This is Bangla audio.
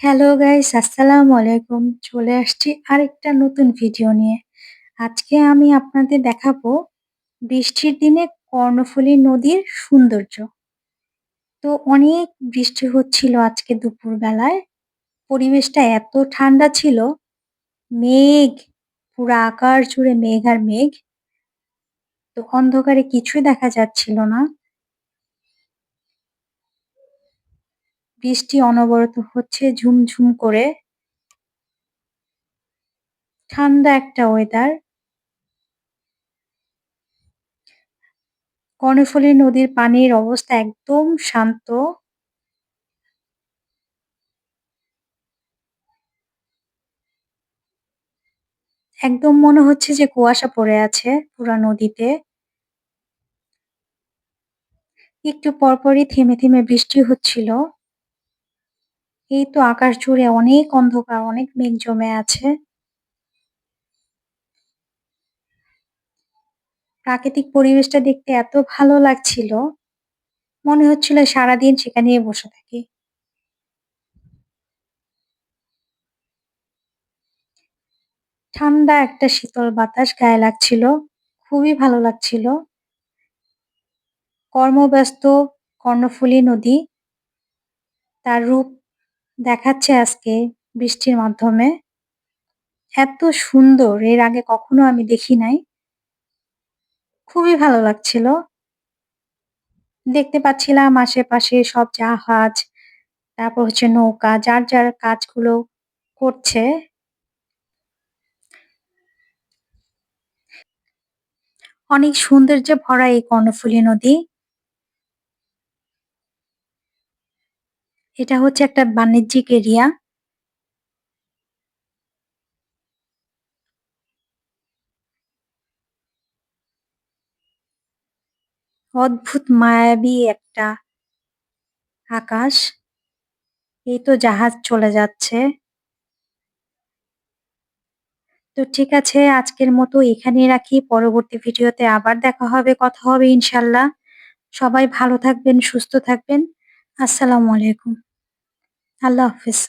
হ্যালো গাইস আসসালামু আলাইকুম চলে আসছি আরেকটা নতুন ভিডিও নিয়ে। আজকে আমি আপনাদের দেখাবো বৃষ্টির দিনে কর্ণফুলী নদীর সৌন্দর্য। তো অনেক বৃষ্টি হচ্ছিল আজকে দুপুর বেলায় পরিবেশটা এত ঠান্ডা ছিল। মেঘ, পুরো আকাশ জুড়ে মেঘ আর মেঘ। তো অন্ধকারে কিছুই দেখা যাচ্ছিল না। বৃষ্টি অনবরত হচ্ছে, ঝুমঝুম করে। ঠান্ডা একটা ওয়েদার কর্ণফুলী নদীর পানির অবস্থা একদম শান্ত। একদম মনে হচ্ছে যে কুয়াশা পড়ে আছে পুরা নদীতে। একটু পরপরই থেমে থেমে বৃষ্টি হচ্ছিল। এই তো আকাশ জুড়ে অনেক অন্ধকার, অনেক মেঘ জমে আছে। প্রাকৃতিক পরিবেশটা দেখতে এত ভালো লাগছিল। মনে হচ্ছিল সারাদিন সেখানেই বসে থাকি। ঠান্ডা একটা শীতল বাতাস গায়ে লাগছিল, খুবই ভালো লাগছিল। কর্মব্যস্ত কর্ণফুলী নদী, তার রূপ দেখাচ্ছে আজকে বৃষ্টির মাধ্যমে। এত সুন্দর, এর আগে কখনো আমি দেখি নাই। খুবই ভালো লাগছিল। দেখতে পাচ্ছিলাম আশেপাশে সব জাহাজ, তারপর হচ্ছে নৌকা, যার যার কাজগুলো করছে। অনেক সৌন্দর্যে ভরা এই কর্ণফুলী নদী। এটা হচ্ছে একটা বাণিজ্যিক এরিয়া। অদ্ভুত, মায়াবী একটা আকাশ। এই তো জাহাজ চলে যাচ্ছে। তো ঠিক আছে, আজকের মতো এখানেই রাখি। পরবর্তী ভিডিওতে আবার দেখা হবে, কথা হবে ইনশাল্লাহ। সবাই ভালো থাকবেন, সুস্থ থাকবেন। আসসালামু আলাইকুম। আল্লাহ হাফিজ।